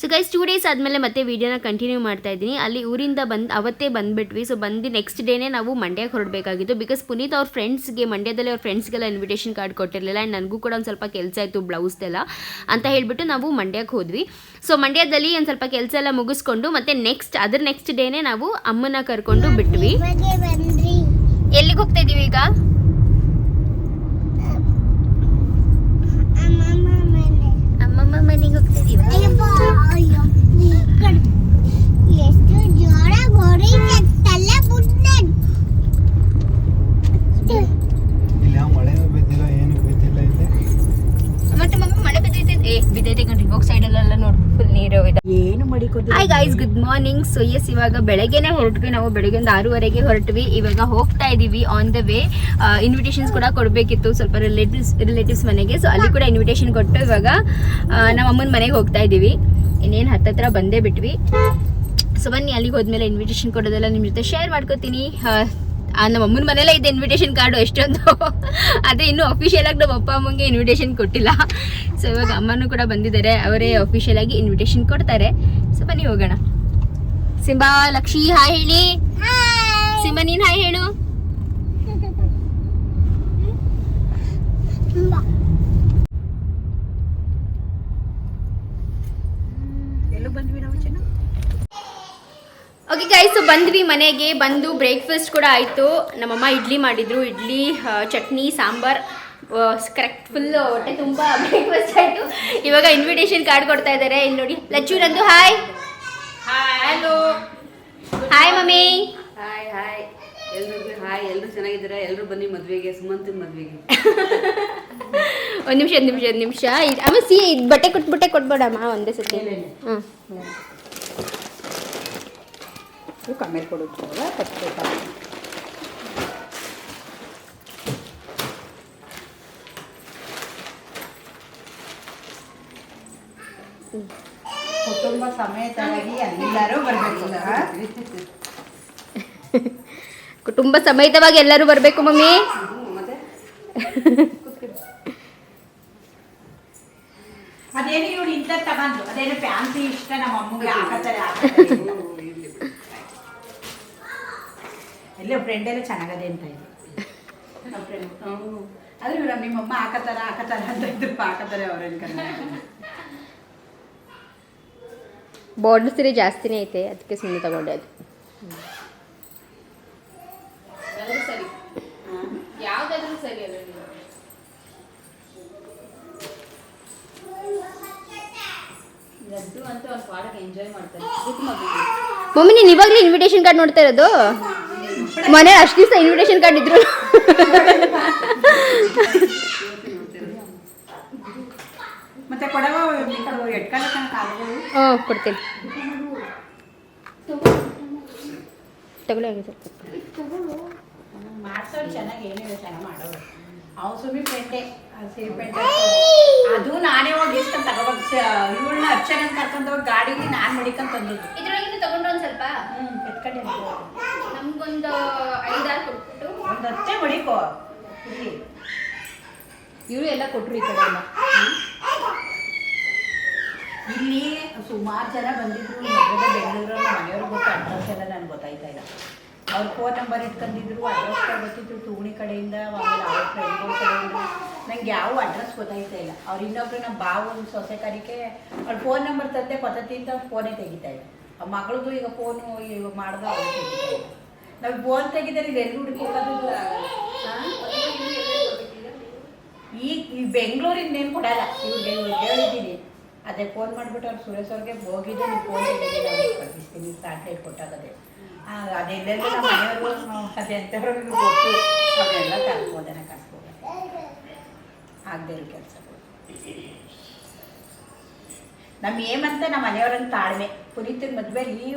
ಸೊ ಗೈಸ್ ಟೂ ಡೇಸ್ ಆದಮೇಲೆ ಮತ್ತೆ ವೀಡಿಯೋನ ಕಂಟಿನ್ಯೂ ಮಾಡ್ತಾ ಇದ್ದೀನಿ. ಅಲ್ಲಿ ಊರಿಂದ ಬಂದು ಅವತ್ತೇ ಬಂದುಬಿಟ್ವಿ. ಸೊ ಬಂದು ನೆಕ್ಸ್ಟ್ ಡೇನೇ ನಾವು ಮಂಡ್ಯಕ್ಕೆ ಹೊರಡಬೇಕಾಗಿತ್ತು. ಬಿಕಾಸ್ ಪುನೀತ್ ಅವ್ರ ಫ್ರೆಂಡ್ಸ್ಗೆ ಮಂಡ್ಯದಲ್ಲಿ ಅವ್ರ ಫ್ರೆಂಡ್ಸ್ಗೆಲ್ಲ ಇನ್ವಿಟೇಷನ್ ಕಾರ್ಡ್ ಕೊಟ್ಟಿರಲಿಲ್ಲ. ಆ್ಯಂಡ್ ನನಗೂ ಕೂಡ ಒಂದು ಸ್ವಲ್ಪ ಕೆಲಸ ಇತ್ತು ಬ್ಲೌಸ್ದೆಲ್ಲ ಅಂತ ಹೇಳಿಬಿಟ್ಟು ನಾವು ಮಂಡ್ಯಕ್ಕೆ ಹೋದ್ವಿ. ಸೊ ಮಂಡ್ಯದಲ್ಲಿ ಒಂದು ಸ್ವಲ್ಪ ಕೆಲಸ ಎಲ್ಲ ಮುಗಿಸ್ಕೊಂಡು ಮತ್ತೆ ನೆಕ್ಸ್ಟ್ ಅದ್ರ ನೆಕ್ಸ್ಟ್ ಡೇನೇ ನಾವು ಅಮ್ಮನ ಕರ್ಕೊಂಡು ಬಿಟ್ವಿ. ಎಲ್ಲಿಗೆ ಹೋಗ್ತಾ ಇದೀವಿ ಈಗ? ಅಮ್ಮಮ್ಮ ಮನೆಗೆ ಹೋಗ್ತಾ ಇದೀವಿ ಎಷ್ಟು ಜೋರ ಬರೀ ತಲೆ ಬುಡ್ಡನ್ ಇಲ್ಲಿ ಯಾವ ಮಳೆನೂ ಬಿದ್ದಿಲ್ಲ ಏನು ಬಿದ್ದಿಲ್ಲ ಇಲ್ಲಿ ಮತ್ತೆ ಮಮ್ಮಿ ಮಳೆ ಬಿದ್ದೈತೆ ಏ ಬಿದ್ದೈತೆ ಕಣ್ರಿ ಹೋಗ್ ಸೈಡಲ್ಲೆಲ್ಲ ನೋಡಿ ಫುಲ್ ನೀರು ಇದೆ. ಏನು ಮಾಡಿಕೊದ್ದು hi guys good morning so yes ಇವಾಗ ಬೆಳಗ್ಗೆನೆ ಹೊರಟ್ವಿ. ನಾವು ಬೆಳಗ್ಗೆ ಒಂದು ಆರೂವರೆಗೆ ಹೊರಟ್ವಿ. ಇವಾಗ ಹೋಗ್ತಾ ಇದೀವಿ ಆನ್ ದ ವೇ ಇನ್ವಿಟೇಷನ್ಸ್ ಕೂಡ ಕೊಡಬೇಕಿತ್ತು ಸ್ವಲ್ಪ ರಿಲೇಟಿವ್ಸ್ ರಿಲೇಟಿವ್ಸ್ ಮನೆಗೆ. ಸೊ ಅಲ್ಲಿ ಕೂಡ ಇನ್ವಿಟೇಷನ್ ಕೊಟ್ಟು ಇವಾಗ ನಮ್ಮ ಅಮ್ಮನ ಮನೆಗೆ ಹೋಗ್ತಾ ಇದ್ದೀವಿ ಇನ್ನೇನು ಹತ್ತತ್ರ ಬಂದೇ ಬಿಟ್ವಿ. ಸೊ ಬನ್ನಿ ಅಲ್ಲಿಗೆ ಹೋದ್ಮೇಲೆ ಇನ್ವಿಟೇಷನ್ ಕೊಡೋದೆಲ್ಲ ನಿಮ್ಮ ಜೊತೆ ಶೇರ್ ಮಾಡ್ಕೋತೀನಿ. ನಮ್ಮ ಅಮ್ಮನ ಮನೆಯಲ್ಲೇ ಇದೆ ಇನ್ವಿಟೇಷನ್ ಕಾರ್ಡು ಎಷ್ಟೊಂದು. ಆದರೆ ಇನ್ನೂ ಅಫಿಷಿಯಲ್ ಆಗಿ ನಮ್ಮ ಅಪ್ಪ ಅಮ್ಮಂಗೆ ಇನ್ವಿಟೇಷನ್ ಕೊಟ್ಟಿಲ್ಲ. ಸೊ ಇವಾಗ ಅಮ್ಮನೂ ಕೂಡ ಬಂದಿದ್ದಾರೆ. ಅವರೇ ಅಫಿಷಿಯಲ್ ಆಗಿ ಇನ್ವಿಟೇಷನ್ ಕೊಡ್ತಾರೆ. ಸೊ ಬನ್ನಿ ಹೋಗೋಣ. ಸಿಂಬಾ ಲಕ್ಷ್ಮಿ ಹಾಯ್ ಹೇಳಿ. ಸಿಂಬಾ ನೀನ್ ಹಾಯ್ ಹೇಳು ಎಲ್ಲೂ ಬಂದ್ವಿ ನಾವು ಚೆನ್ನ ಓಕೆ ಗೈಸ್ ಬಂದ್ವಿ ಮನೆಗೆ ಬಂದು ಬ್ರೇಕ್ಫಾಸ್ಟ್ ಕೂಡ ಆಯಿತು. ನಮ್ಮಮ್ಮ ಇಡ್ಲಿ ಮಾಡಿದ್ರು. ಇಡ್ಲಿ ಚಟ್ನಿ ಸಾಂಬಾರ್ ಕರೆಕ್ಟ್ ಫುಲ್ ಹೊಟ್ಟೆ ತುಂಬ ಬ್ರೇಕ್ಫಾಸ್ಟ್ ಆಯಿತು. ಇವಾಗ ಇನ್ವಿಟೇಷನ್ ಕಾರ್ಡ್ ಕೊಡ್ತಾ ಇದ್ದಾರೆ ಇಲ್ಲಿ ನೋಡಿ ಲಚ್ಚು ನಂದು hi hello hi mummy. Hi hi ಎಲ್ರಿಗೂ ಹಾಯ್ ಎಲ್ಲರೂ ಚೆನ್ನಾಗಿದ್ದೀರಾ? ಎಲ್ಲರೂ ಬನ್ನಿ ಮದುವೆಗೆ ಸುಮಂತನ ಮದುವೆಗೆ. *laughs* ಒಂದು ನಿಮಿಷ ಒಂದು ನಿಮಿಷ ಒಂದು ನಿಮಿಷ. ಆಮೇಲೆ ಸಿ ಇದು ಬಟ್ಟೆ ಕೊಟ್ಬಿಟ್ಟೆ ಕೊಟ್ಬೇಡಮ್ಮ ಒಂದೇ ಸತಿ. ಹ್ಞೂ ಕಮ್ಮೇಲೆ ಕೊಡೋದು ಕಟ್ಬೇಕಾ ಕುಟುಂಬ ಸಮೇತವಾಗಿ ಎಲ್ಲರೂ ಬರಬೇಕು. ಕುಟುಂಬ ಸಮೇತವಾಗಿ ಎಲ್ಲರೂ ಬರಬೇಕು ಮಮ್ಮಿ. ಅದೇನು ಇವ್ರು ಇಂತ ತಗೊಂಡ್ರು ಅದೇನು ಫ್ಯಾನ್ಸಿ ಇಷ್ಟ ನಮ್ಮ ಅಮ್ಮಗೆ ಹಾಕತ್ತಾರೆ? *laughs* ಎಲ್ಲೋ ಫ್ರೆಂಡ್ ಎಲ್ಲ ಚೆನ್ನಾಗದೆ ಅಂತ ಇದ್ರು ನಮ್ಮ ಫ್ರೆಂಡ್ ಆದ್ರೆ ಮೇಡಮ್ ನಿಮ್ಮ ಅಮ್ಮ ಹಾಕತ್ತಾರ ಹಾಕತ್ತಾರ ಅಂತ ಇದ್ರು ಹಾಕತ್ತಾರೆ ಅವ್ರೇನು ಕನ್ನಡ ಬಾರ್ಡರ್ ಸೀರೆ ಜಾಸ್ತಿನೇ ಐತೆ ಅದಕ್ಕೆ ಸುಮ್ಮನೆ ತಗೊಂಡೆ ಅದು. ಸರಿ. ಯಾವ್ದಾದ್ರೂ ಸರಿ ಅಲ್ಲ ಲಡ್ಡು ಅಂತ ಒಂದು ಪಾಡಕ್ಕೆ ಎಂಜಾಯ್ ಮಾಡ್ತಾರೆ. ಮಮ್ಮಿ ನೀನು ಇವಾಗಲೇ ಇನ್ವಿಟೇಷನ್ ಕಾರ್ಡ್ ನೋಡ್ತಾ ಇರೋದು? ಮನೆ ಅಷ್ಟು ದಿವಸ ಇನ್ವಿಟೇಷನ್ ಕಾರ್ಡ್ ಇದ್ರು. ಹ್ಞೂ ಕೊಡ್ತೀನಿ. ತಗೊಳ್ಳಿ ಸ್ವಲ್ಪ ಮಾಡ್ಸೋರು ಚೆನ್ನಾಗಿ ಏನಿಲ್ಲ ಚೆನ್ನಾಗಿ ಮಾಡೋರು. ಅವ್ನು ಸುಮ್ಮನೆ ಸೀರೆ ಪೇಂಟೆ ಅದು ನಾನೇ ಹೋಗಿ ಇಸ್ಕೊಂಡು ತಗೋಬೇಕು. ಇವಳನ್ನ ಅರ್ಚನೆ ಕರ್ಕೊಂಡು ಹೋಗಿ ಗಾಡಿಗೆ ನಾನು ಮಡಿಕೊಂಡ್ ತಂದಿದ್ದು. ಇದ್ರೊಳಗಿಂದ ತಗೊಂಡ್ರು ಒಂದ್ ಸ್ವಲ್ಪ? ಹ್ಞೂ ಎತ್ಕೊಂಡೆ ನಮ್ಗೊಂದು ಐದಾರು ಕೊಟ್ಬಿಟ್ಟು. ಒಂದು ಹತ್ತೆ ಮಡಿಕೋ ಇವರು ಎಲ್ಲ ಕೊಟ್ರು ಈ ಕಡೆ ಎಲ್ಲ. ಇಲ್ಲಿ ಸುಮಾರು ಜನ ಬಂದಿದ್ರು. ಬೆಂಗಳೂರಲ್ಲಿ ಮನೆಯವ್ರಿಗೆ ಗೊತ್ತು? ಅಡ್ರೆಸ್ ಎಲ್ಲ ನನಗೆ ಗೊತ್ತಾಯ್ತಾ ಇಲ್ಲ. ಅವ್ರ ಫೋನ್ ನಂಬರ್ ಇಟ್ಕೊಂಡಿದ್ರು ಅಡ್ರೆಸ್ ಗೊತ್ತಿದ್ರು ತೂಣಿ ಕಡೆಯಿಂದ ನಂಗೆ ಯಾವ ಅಡ್ರೆಸ್ ಗೊತ್ತಾಯ್ತಾ ಇಲ್ಲ. ಅವ್ರು ಇನ್ನೊಬ್ರು ನಮ್ಮ ಬಾವು ಸೊಸೆ ಕರಿಕೆ, ಅವ್ರ ಫೋನ್ ನಂಬರ್ ತಂದೆ ಅಂತ ಅವ್ರು ಫೋನೇ ತೆಗಿತಾ ಇಲ್ಲ ಆ ಮಗಳದು ಈಗ ಫೋನು ಇವಾಗ ಮಾಡ್ದ ಅವ್ರು ನಾವು ಫೋನ್ ತೆಗಿದ್ರೆ ಇದು ಎಲ್ಲಿ ಹುಡುಕೋದು ಈಗ ಈ ಬೆಂಗಳೂರಿಂದ ಏನು ಕೊಡಲ್ಲ. ಇವ್ರಿಗೆ ಹೇಳಿದ್ದೀನಿ ಅದೇ ಫೋನ್ ಮಾಡಿಬಿಟ್ಟು ಅವ್ರು ಸುರೇಶ್ ಅವ್ರಿಗೆ ಹೋಗಿದ್ದೆ, ನೀವು ಫೋನ್ ಕಳಿಸ್ತೀನಿ ಸ್ಯಾಟ್ಲೈಟ್ ಕೊಟ್ಟಾಗದೆ. ಅದೆಲ್ಲೆಲ್ಲ ನಮ್ಮ ಮನೆಯವರು ಅದೇ ಅಂತವ್ರಿಗೆ ಗೊತ್ತು. ಅವರೆಲ್ಲ ಕರ್ಸ್ಬೋದನ ಕರ್ಸ್ಬೋದು ಆಗದೆ ಇರೋ ಕೆಲಸಗಳು. ನಮ್ಮ ಏಮಂತ ನಮ್ಮ ಮನೆಯವ್ರನ್ನ ತಾಳ್ಮೆ. ಪುನೀತನ ಮದುವೆಲಿ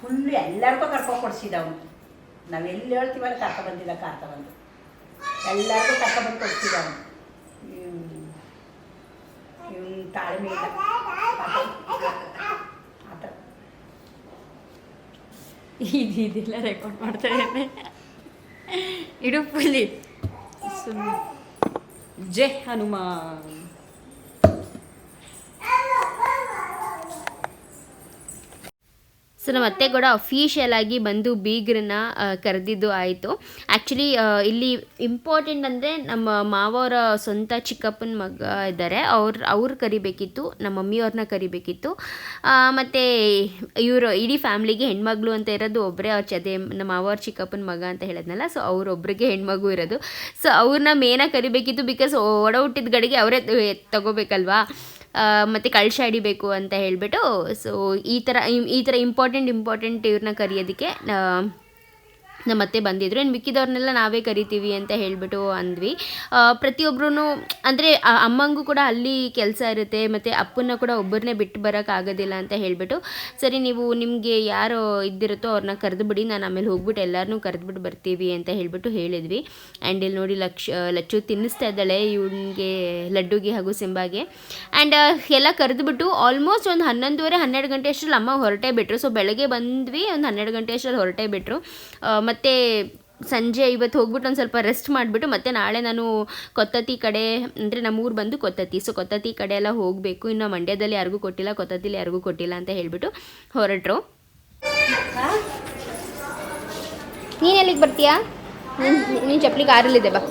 ಫುಲ್ ಎಲ್ಲರಿಗೂ ಕರ್ಕೊಂಡು ಕೊಡ್ಸಿದ ಅವನು. ನಾವು ಎಲ್ಲಿ ಹೇಳ್ತೀವಲ್ಲ ಕರ್ಕ ಬಂದಿಲ್ಲ ಕರ್ಕ ಬಂದು. ಎಲ್ಲರಿಗೂ ಕರ್ಕೊಬಂದು ಕೊಡ್ಸಿದ ಅವನು. ಇವನ್ ತಾಳ್ಮೆ ಇಲ್ಲ ಆ ಥರ ಇದು ಇದೆಲ್ಲ ರೆಕಾರ್ಡ್ ಮಾಡ್ತಾ ಇದ್ದೇನೆ ಇಡು ಪುಲಿ. ಸುಮ್ಮನೆ ಜೈ ಹನುಮಾನ್. ಸೊ ನಮ್ಮ ಅತ್ತೆ ಕೂಡ ಅಫಿಷಿಯಲ್ ಆಗಿ ಬಂದು ಬೀಗ್ರನ್ನ ಕರೆದಿದ್ದು ಆಯಿತು. ಆ್ಯಕ್ಚುಲಿ ಇಲ್ಲಿ ಇಂಪಾರ್ಟೆಂಟ್ ಅಂದರೆ ನಮ್ಮ ಮಾವವರ ಸ್ವಂತ ಚಿಕ್ಕಪ್ಪನ ಮಗ ಇದ್ದಾರೆ. ಅವ್ರು ಅವ್ರು ಕರಿಬೇಕಿತ್ತು, ನಮ್ಮ ಮಮ್ಮಿಯವ್ರನ್ನ ಕರಿಬೇಕಿತ್ತು. ಮತ್ತು ಇವರು ಇಡೀ ಫ್ಯಾಮ್ಲಿಗೆ ಹೆಣ್ಮಗಳು ಅಂತ ಇರೋದು ಒಬ್ಬರೇ ಅವ್ರ ಚದೆ, ನಮ್ಮ ಮಾವವ್ರ ಚಿಕ್ಕಪ್ಪನ ಮಗ ಅಂತ ಹೇಳಿದ್ನಲ್ಲ ಸೊ ಅವ್ರೊಬ್ಬರಿಗೆ ಹೆಣ್ಮಗು ಇರೋದು. ಸೊ ಅವ್ರನ್ನ ಮೇನಾಗಿ ಕರಿಬೇಕಿತ್ತು ಬಿಕಾಸ್ ಒಡ ಹುಟ್ಟಿದ ಗಡಿಗೆ ಅವರೇ ತಗೋಬೇಕಲ್ವಾ? ಮತ್ತು ಕಳಶ ಹಿಡಿಬೇಕು ಅಂತ ಹೇಳಿಬಿಟ್ಟು ಸೊ ಈ ಥರ ಈ ಥರ ಇಂಪಾರ್ಟೆಂಟ್ ಇಂಪಾರ್ಟೆಂಟ್ ಇವ್ರನ್ನ ಕರೆಯೋದಕ್ಕೆ ನಮ್ಮ ಮತ್ತೆ ಬಂದಿದ್ರು. ಇನ್ನು ಮಿಕ್ಕಿದವ್ರನ್ನೆಲ್ಲ ನಾವೇ ಕರಿತೀವಿ ಅಂತ ಹೇಳಿಬಿಟ್ಟು ಅಂದ್ವಿ. ಪ್ರತಿಯೊಬ್ಬರೂ ಅಂದರೆ ಅಮ್ಮಂಗೂ ಕೂಡ ಅಲ್ಲಿ ಕೆಲಸ ಇರುತ್ತೆ. ಮತ್ತು ಅಪ್ಪನ ಕೂಡ ಒಬ್ಬರನ್ನೇ ಬಿಟ್ಟು ಬರೋಕ್ಕಾಗೋದಿಲ್ಲ ಅಂತ ಹೇಳಿಬಿಟ್ಟು, ಸರಿ, ನೀವು ನಿಮಗೆ ಯಾರು ಇದ್ದಿರುತ್ತೋ ಅವ್ರನ್ನ ಕರೆದು ಬಿಡಿ. ನಾನು ಆಮೇಲೆ ಹೋಗ್ಬಿಟ್ಟು ಎಲ್ಲರನ್ನೂ ಕರೆದ್ಬಿಟ್ಟು ಬರ್ತೀವಿ ಅಂತ ಹೇಳಿಬಿಟ್ಟು ಹೇಳಿದ್ವಿ. ಆ್ಯಂಡ್ ಇಲ್ಲಿ ನೋಡಿ ಲಕ್ಷ ಲಚ್ಚು ತಿನ್ನಿಸ್ತಾ ಇದ್ದಾಳೆ ಇವನಿಗೆ, ಲಡ್ಡುಗೆ ಹಾಗೂ ಸಿಂಬಾಗೆ. ಆ್ಯಂಡ್ ಎಲ್ಲ ಕರೆದುಬಿಟ್ಟು ಆಲ್ಮೋಸ್ಟ್ ಒಂದು ಹನ್ನೊಂದುವರೆ ಹನ್ನೆರಡು ಗಂಟೆ ಅಷ್ಟರಲ್ಲಿ ಅಮ್ಮ ಹೊರಟೇ ಬಿಟ್ಟರು ಸೊ ಬೆಳಗ್ಗೆ ಬಂದ್ವಿ, ಒಂದು ಹನ್ನೆರಡು ಗಂಟೆ ಅಷ್ಟರಲ್ಲಿ ಹೊರಟೇ ಬಿಟ್ಟರು ಮತ್ತು ಸಂಜೆ ಇವತ್ತು ಹೋಗ್ಬಿಟ್ಟು ಒಂದು ಸ್ವಲ್ಪ ರೆಸ್ಟ್ ಮಾಡಿಬಿಟ್ಟು ಮತ್ತೆ ನಾಳೆ ನಾನು ಕೊತ್ತತಿ ಕಡೆ, ಅಂದರೆ ನಮ್ಮೂರು ಬಂದು ಕೊತ್ತತಿ. ಸೊ ಕೊತ್ತತಿ ಕಡೆ ಎಲ್ಲ ಹೋಗಬೇಕು. ಇನ್ನು ಮಂಡ್ಯದಲ್ಲಿ ಯಾರಿಗೂ ಕೊಟ್ಟಿಲ್ಲ, ಕೊತ್ತತಿಲಿ ಯಾರಿಗೂ ಕೊಟ್ಟಿಲ್ಲ ಅಂತ ಹೇಳಿಬಿಟ್ಟು ಹೊರಟರು. ನೀನು ಎಲ್ಲಿಗೆ ಬರ್ತೀಯಾ? ನೀನು ಚಪ್ಪಲಿ ಕಾರಲ್ಲಿದೆ ಬಾ.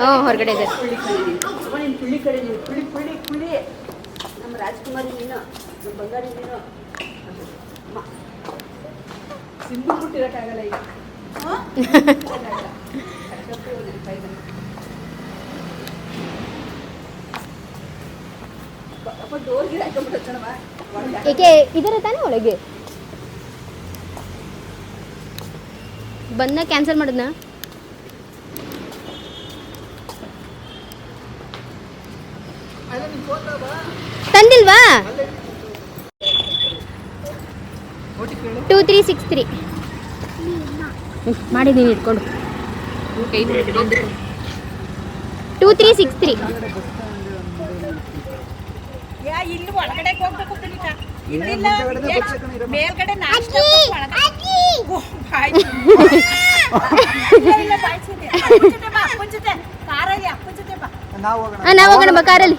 ಹ್ಞೂ ಹೊರಗಡೆ ಇದೆ. ಬಿಟ್ಟಿರೋಕ್ಕಾಗಲ್ಲ ಈಗ. ಏಕೆ? ಇದರ ತಾನೇ ಒಳಗೆ? ಬಂದ ಕ್ಯಾನ್ಸಲ್ ಮಾಡಿದ್ನ? ತಂದಿಲ್ವಾ ಟೂ ತ್ರೀ ಸಿಕ್ಸ್ ತ್ರೀ ಮಾಡಿದ್ದೀನಿ ಇಟ್ಕೊಂಡು. ಟೂ ತ್ರೀ ಸಿಕ್ಸ್ ತ್ರೀ ನಾವು ಹೋಗೋಣ. ನಾವು ಹೋಗೋಣ ಬಾ ಕಾರಲ್ಲಿ.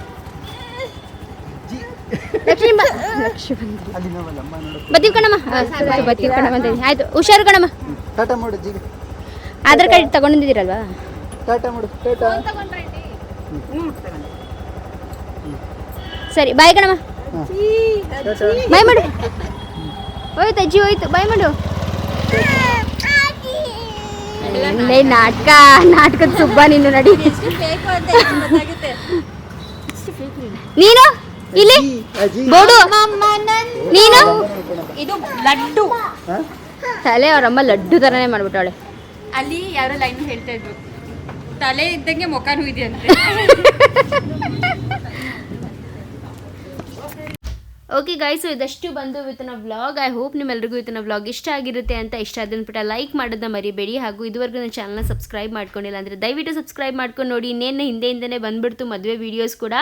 ಲಕ್ಷ್ಮಿ ಬಾ ಲಕ್ಷ್ಮಿ ಬಂದ ಬತ್ತೀವಿ ಕಣಮ್ಮ ಬತ್ತೀವಿ ಕಣಮ್ಮ ಅಂತ ಆಯ್ತು ಹುಷಾರು ಕಣಮ್ಮ. ಟಾಟಾ ಮಾಡು ಜಿಗಿ ಆಧಾರ್ ಕಾರ್ಡ್ ತಗೊಂಡಿದ್ದೀರಲ್ವಾ ಟಾಟಾ ಮಾಡು ಟಾಟಾ ಸರಿ ಬಾಯ್ ಕಣಮ್ಮ. ಬಾಯ್ ಮಾಡು. ಹೋಯ್ತು ಅಜ್ಜಿ ಹೋಯ್ತು. ಬಾಯ್ ಮಾಡು. ಇಲ್ಲೇ ನಾಟಕ ನಾಟಕದ ಸುಬ್ಬ ನೀನು ನಡಿ. ನೀನು? ಇಲ್ಲಿ? ಬೋಡು ನೀನು? ಇದು ಲಡ್ಡು. ತಲೆ ಅವರಮ್ಮ ಲಡ್ಡು ತರನೇ ಮಾಡ್ಬಿಟ್ಟವಳೆ ಅಲ್ಲಿ ಯಾರೋ ಲೈನ್ ಹೇಳ್ತಾ ಇದ್ರು. ತಲೆ ಇದ್ದಂಗೆ ಮುಖನೂ ಇದೆ ಅಂತೆ *laughs* ಓಕೆ ಗೈಸು ಇದಷ್ಟು ಬಂದು ಇವತ್ತಿನ ವ್ಲಾಗ್ ಐ ಹೋಪ್ ನಿಮ್ಮೆಲ್ಲರಿಗೂ ಇವತ್ತಿನ ವ್ಲಾಗ್ ಇಷ್ಟ ಆಗಿರುತ್ತೆ ಅಂತ ಇಷ್ಟ ಪುಟ ಲೈಕ್ ಮಾಡೋದನ್ನ ಮರಿಬೇಡಿ. ಹಾಗೂ ಇದುವರೆಗೂ ನನ್ನ ಚಾನಲ್ನ ಸಬ್ಸ್ಕ್ರೈಬ್ ಮಾಡ್ಕೊಂಡಿಲ್ಲ ಅಂದರೆ ದಯವಿಟ್ಟು ಸಬ್ಸ್ಕ್ರೈಬ್ ಮಾಡ್ಕೊಂಡು ನೋಡಿ. ಇನ್ನೇನು ಹಿಂದೆ ಹಿಂದೆ ಬಂದ್ಬಿಡ್ತು ಮದುವೆ ವೀಡಿಯೋಸ್ ಕೂಡ.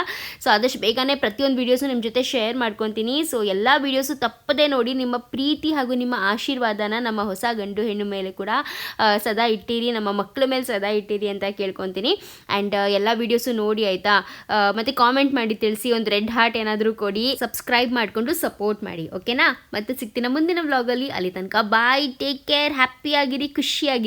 ಸೊ ಆದಷ್ಟು ಬೇಗನೆ ಪ್ರತಿಯೊಂದು ವೀಡಿಯೋಸು ನಿಮ್ಮ ಜೊತೆ ಶೇರ್ ಮಾಡ್ಕೊತೀನಿ. ಸೊ ಎಲ್ಲ ವೀಡಿಯೋಸು ತಪ್ಪದೇ ನೋಡಿ ನಿಮ್ಮ ಪ್ರೀತಿ ಹಾಗೂ ನಿಮ್ಮ ಆಶೀರ್ವಾದನ ನಮ್ಮ ಹೊಸ ಗಂಡು ಹೆಣ್ಣು ಮೇಲೆ ಕೂಡ ಸದಾ ಇಟ್ಟಿರಿ. ನಮ್ಮ ಮಕ್ಕಳ ಮೇಲೆ ಸದಾ ಇಟ್ಟಿರಿ ಅಂತ ಕೇಳ್ಕೊತೀನಿ. ಆ್ಯಂಡ್ ಎಲ್ಲ ವೀಡಿಯೋಸು ನೋಡಿ ಆಯಿತಾ? ಮತ್ತು ಕಾಮೆಂಟ್ ಮಾಡಿ ತಿಳಿಸಿ. ಒಂದು ರೆಡ್ ಹಾರ್ಟ್ ಏನಾದರೂ ಕೊಡಿ. ಸಬ್ಸ್ಕ್ರೈಬ್ ಮಾಡಿಕೊಂಡು ಸಪೋರ್ಟ್ ಮಾಡಿ ಓಕೆನಾ ಮತ್ತೆ ಸಿಗ್ತೀನಿ ಮುಂದಿನ ವ್ಲಾಗಲ್ಲಿ ಅಲ್ಲಿ. ತನಕ ಬಾಯ್ ಟೇಕ್ ಕೇರ್ ಹ್ಯಾಪಿಯಾಗಿರಿ ಖುಷಿಯಾಗಿರಿ.